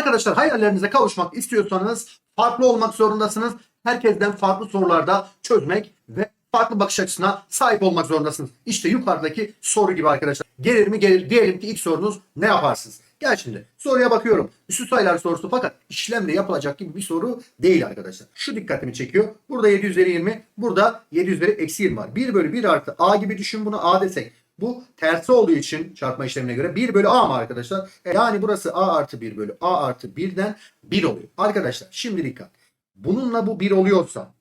Arkadaşlar hayallerinize kavuşmak istiyorsanız farklı olmak zorundasınız. Herkesten farklı sorularda çözmek ve farklı bakış açısına sahip olmak zorundasınız. İşte yukarıdaki soru gibi arkadaşlar. Gelir mi gelir diyelim ki ilk sorunuz ne yaparsınız? Gel şimdi soruya bakıyorum. Üstü sayılar sorusu fakat işlemle yapılacak gibi bir soru değil arkadaşlar. Şu dikkatimi çekiyor. Burada 7 üzeri 20, burada 7 üzeri eksi 20 var. 1 bölü 1 artı a gibi düşün bunu a desek. Bu tersi olduğu için çarpma işlemine göre 1 bölü a mı arkadaşlar? E, Yani burası a artı 1 bölü a artı 1'den 1 oluyor. Arkadaşlar şimdi dikkat. Bununla bu 1 oluyorsa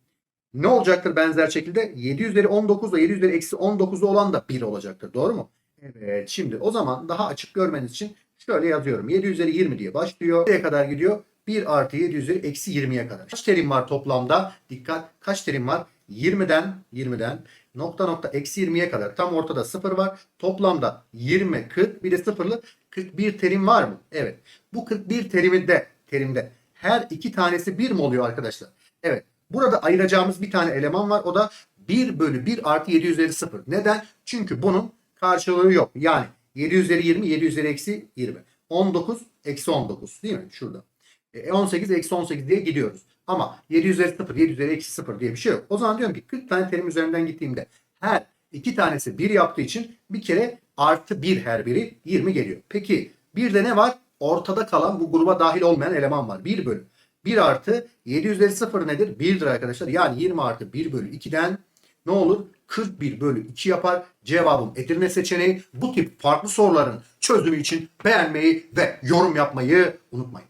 ne olacaktır benzer şekilde? 7 üzeri 19 ile 7 üzeri eksi 19'da olan da 1 olacaktır. Doğru mu? Evet. Şimdi o zaman daha açık görmeniz için şöyle yazıyorum. 7 üzeri 20 diye başlıyor. Nereye kadar gidiyor? 1 artı 7 üzeri eksi 20'ye kadar. Kaç terim var toplamda? Dikkat. Kaç terim var? 20'den 20'den nokta nokta eksi 20'ye kadar. Tam ortada 0 var. Toplamda 20, 40 bir de sıfırlı 41 terim var mı? Evet. Bu 41 teriminde terimde her iki tanesi 1 mi oluyor arkadaşlar? Evet. Burada ayıracağımız bir tane eleman var. O da 1 bölü 1 artı 7 üzeri 0. Neden? Çünkü bunun karşılığı yok. Yani 7 üzeri 20, 7 üzeri eksi 20. 19, eksi 19 değil mi? Şurada. E, 18, eksi 18 diye gidiyoruz. Ama 7 üzeri 0, 7 üzeri eksi 0 diye bir şey yok. O zaman diyorum ki 40 tane terim üzerinden gittiğimde her iki tanesi 1 yaptığı için bir kere artı 1 her biri 20 geliyor. Peki bir de ne var? Ortada kalan bu gruba dahil olmayan eleman var. 1 bölü. 1 artı 7 üzeri 0 nedir? 1'dir arkadaşlar. Yani 20 artı 1 bölü 2'den ne olur? 41 bölü 2 yapar. Cevabım Edirne seçeneği. Bu tip farklı soruların çözümü için beğenmeyi ve yorum yapmayı unutmayın.